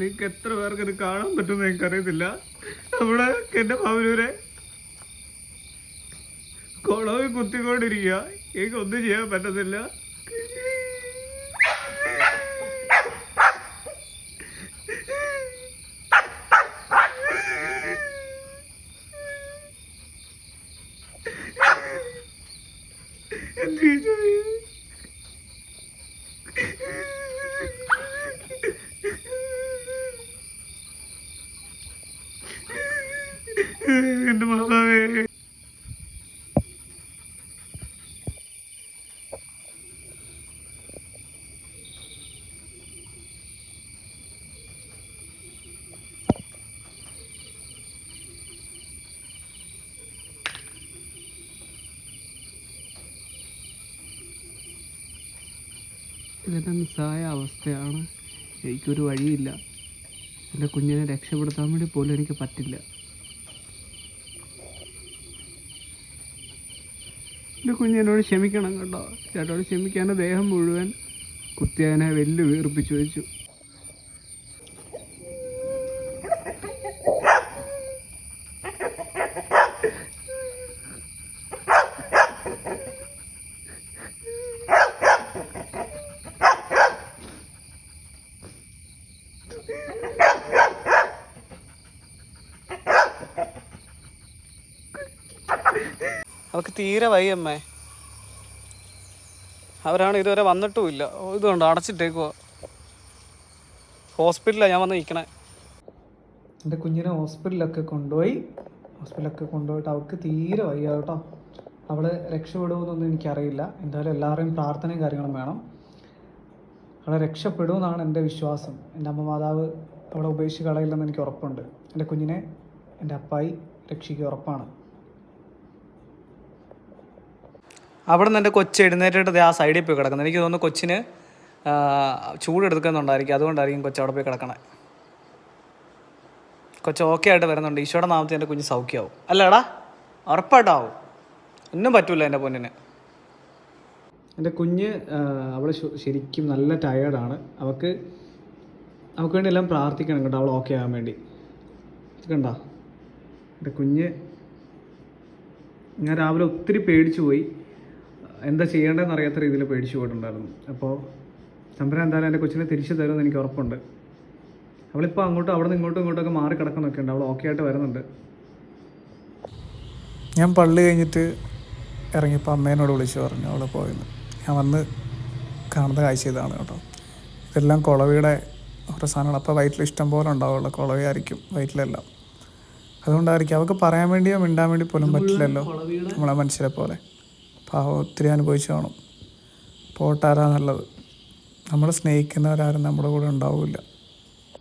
നിങ്ങൾക്ക് എത്ര പേർക്ക് ഇത് കാണാൻ പറ്റുമെന്ന് എനിക്കറിയത്തില്ല നമ്മുടെ എന്റെ മാവനൂരെ കുളവിൽ കുത്തിക്കൊണ്ടിരിക്കുക. എനിക്ക് ഒന്നും ചെയ്യാൻ പറ്റത്തില്ല. എന്ത് ചെയ്യും? എന്റെ മാതാവേ. ഇതെന്നെ നിസ്സായ അവസ്ഥയാണ്. എനിക്കൊരു വഴിയില്ല. എന്റെ കുഞ്ഞിനെ രക്ഷപ്പെടുത്താൻ വേണ്ടി പോലും എനിക്ക് പറ്റില്ല. എന്റെ കുഞ്ഞിനോട് ക്ഷമിക്കണം കേട്ടോ. ചേട്ടോട് ക്ഷമിക്കാൻ ദേഹം മുഴുവൻ കുത്തിയതിനെ വെല്ലു വീർപ്പിച്ചു വെച്ചു. അവർക്ക് തീരെ വയ്യമ്മേ. അവരാണ് ഇതുവരെ വന്നിട്ടുമില്ല. ഇതുകൊണ്ട് അടച്ചിട്ടേക്കുക ഹോസ്പിറ്റലിലാണ് ഞാൻ വന്ന് നിൽക്കണേ. എന്റെ കുഞ്ഞിനെ ഹോസ്പിറ്റലിലൊക്കെ കൊണ്ടുപോയി. ഹോസ്പിറ്റലൊക്കെ കൊണ്ടുപോയിട്ട് അവൾക്ക് തീരെ വയ്യ കേട്ടോ. അവൾ രക്ഷപ്പെടുമെന്നൊന്നും എനിക്കറിയില്ല. എന്തായാലും എല്ലാവരുടെയും പ്രാർത്ഥനയും കാര്യങ്ങളും വേണം. അവളെ രക്ഷപ്പെടുമെന്നാണ് എന്റെ വിശ്വാസം. എന്റെ അമ്മ മാതാവ് അവളെ ഉപേക്ഷിച്ച് കളയില്ലെന്ന് എനിക്ക് ഉറപ്പുണ്ട്. എന്റെ കുഞ്ഞിനെ എന്റെ അപ്പായി രക്ഷിക്കുക ഉറപ്പാണ്. അവിടെ നിന്ന് എന്റെ കൊച്ച് എഴുന്നേറ്റിട്ട് ആ സൈഡിൽ പോയി കിടക്കുന്നത്. എനിക്ക് തോന്നുന്നു കൊച്ചിന് ചൂടെടുക്കുന്നുണ്ടായിരിക്കും. അതുകൊണ്ടായിരിക്കും കൊച്ച് അവിടെ പോയി കിടക്കണേ. കൊച്ച് ഓക്കെ ആയിട്ട് വരുന്നുണ്ട്. ഈശോയുടെ നാമത്തിൽ എന്റെ കുഞ്ഞ് സൗഖ്യമാവും അല്ലേടാ ഉറപ്പായിട്ടാവും. ഒന്നും പറ്റൂല എന്റെ പൊന്നിന്. എന്റെ കുഞ്ഞ് അവൾ ശരിക്കും നല്ല ടയേർഡാണ് അവൾക്ക് അവൾക്ക് വേണ്ടി എല്ലാം പ്രാർത്ഥിക്കണം കേട്ടോ അവൾ ഓക്കെ ആകാൻ വേണ്ടി. കണ്ടോ എന്റെ കുഞ്ഞ് ഞാൻ രാവിലെ ഒത്തിരി പേടിച്ചു പോയി. എന്താ ചെയ്യേണ്ടതെന്ന് അറിയാത്ത രീതിയിൽ പേടിച്ചു പോയിട്ടുണ്ടായിരുന്നു. അപ്പോൾ തമ്പുരാൻ എന്തായാലും എന്റെ കൊച്ചിനെ തിരിച്ചു തരുമെന്ന് എനിക്ക് ഉറപ്പുണ്ട്. അവളിപ്പോൾ അങ്ങോട്ടും അവിടെ നിന്ന് ഇങ്ങോട്ടും ഇങ്ങോട്ടൊക്കെ മാറി കിടക്കുന്നൊക്കെ ഉണ്ട് അവൾ ഓക്കെ ആയിട്ട് വരുന്നുണ്ട്. ഞാൻ പള്ളി കഴിഞ്ഞിട്ട് ഇറങ്ങിയപ്പോൾ അമ്മേനോട് വിളിച്ചു പറഞ്ഞു അവൾ പോയിരുന്നു ഞാൻ വന്ന് കാണുന്ന കാഴ്ച ഇതാണ് കേട്ടോ. ഇതെല്ലാം കുളവിയുടെ ഓരോ സാധനങ്ങൾ അപ്പോൾ വയറ്റിൽ ഇഷ്ടം പോലെ ഉണ്ടാവുള്ളൂ. കുളവിയായിരിക്കും വയറ്റിലെല്ലാം. അതുകൊണ്ടായിരിക്കും. അവൾക്ക് പറയാൻ വേണ്ടിയോ മിണ്ടാൻ വേണ്ടി പോലും പറ്റില്ലല്ലോ നമ്മളെ മനുഷ്യരെ പോലെ. പാവം ഒത്തിരി അനുഭവിച്ചു കാണും. പോട്ടാരാ നല്ലത്. നമ്മൾ സ്നേഹിക്കുന്നവരാരും നമ്മുടെ കൂടെ ഉണ്ടാവില്ല.